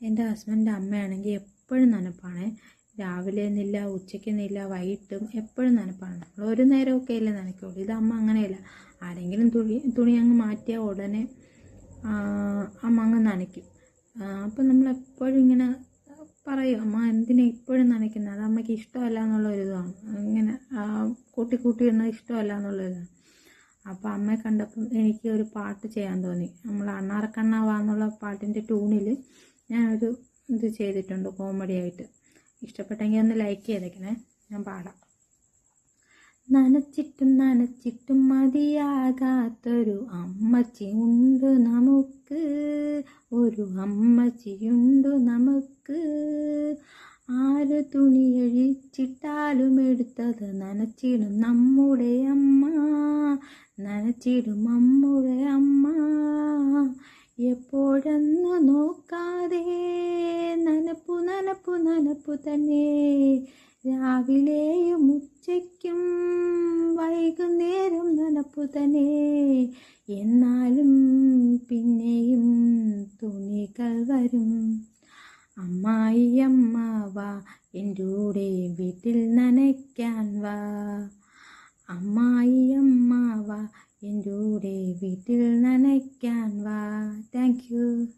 എന്റെ ഹസ്ബൻഡിന്റെ അമ്മയാണെങ്കിൽ എപ്പോഴും നനപ്പാണ്. രാവിലെ എന്നില്ല ഉച്ചയ്ക്ക് എന്നില്ല വൈകിട്ടും എപ്പോഴും നനപ്പാണ്. നമ്മൾ ഒരു നേരമൊക്കെ അല്ലേ നനയ്ക്കുള്ളൂ. ഇത് അമ്മ അങ്ങനെയല്ല. ആരെങ്കിലും തുണി തുണി അങ്ങ് മാറ്റിയാൽ ഉടനെ അമ്മ അങ്ങ് നനയ്ക്കും. അപ്പം നമ്മൾ എപ്പോഴും ഇങ്ങനെ പറയും അമ്മ എന്തിനാ ഇപ്പോഴും നനയ്ക്കുന്നത് അത് അമ്മയ്ക്ക് ഇഷ്ടമല്ല എന്നുള്ള ഒരു ഇതാണ്. ഇങ്ങനെ കൂട്ടി കൂട്ടി ഇടുന്നത് ഇഷ്ടമല്ല എന്നുള്ള ഇതാണ്. അപ്പോൾ അമ്മയെ കണ്ടപ്പം എനിക്ക് ഒരു പാട്ട് ചെയ്യാൻ തോന്നി. നമ്മൾ അണ്ണാറക്കണ്ണാവാന്നുള്ള പാട്ടിന്റെ ട്യൂണിൽ ഞാനൊരു ഇത് ചെയ്തിട്ടുണ്ട് കോമഡി ആയിട്ട്. ഇഷ്ടപ്പെട്ടെങ്കിൽ ഒന്ന് ലൈക്ക് ചെയ്തേക്കണേ. ഞാൻ പാടാം. നനച്ചിട്ടും നനച്ചിട്ടും മതിയാകാത്തൊരു അമ്മച്ചി ഉണ്ട് നമുക്ക്. ഒരു അമ്മച്ചിയുണ്ട് നമുക്ക്. ആര് തുണിയഴിച്ചിട്ടാലും എടുത്തത് നനച്ചിടും നമ്മുടെ അമ്മ. നനച്ചിടും നമ്മുടെ അമ്മ. എപ്പോഴെന്നു നോക്കാതെ നനപ്പു നനപ്പു നനപ്പു തന്നെ രാവിലെയും ഉച്ചയ്ക്കും വൈകുന്നേരം നനപ്പു തന്നെ. എന്നാലും പിന്നെയും തുണികൾ വരും. അമ്മായി അമ്മ വാ എന്റെ കൂടെ വീട്ടിൽ നനയ്ക്കാൻ വാ. അമ്മായി അമ്മ വാ എന്റെ കൂടെ വീട്ടിൽ നനയ്ക്കാൻ വാ. Thank you.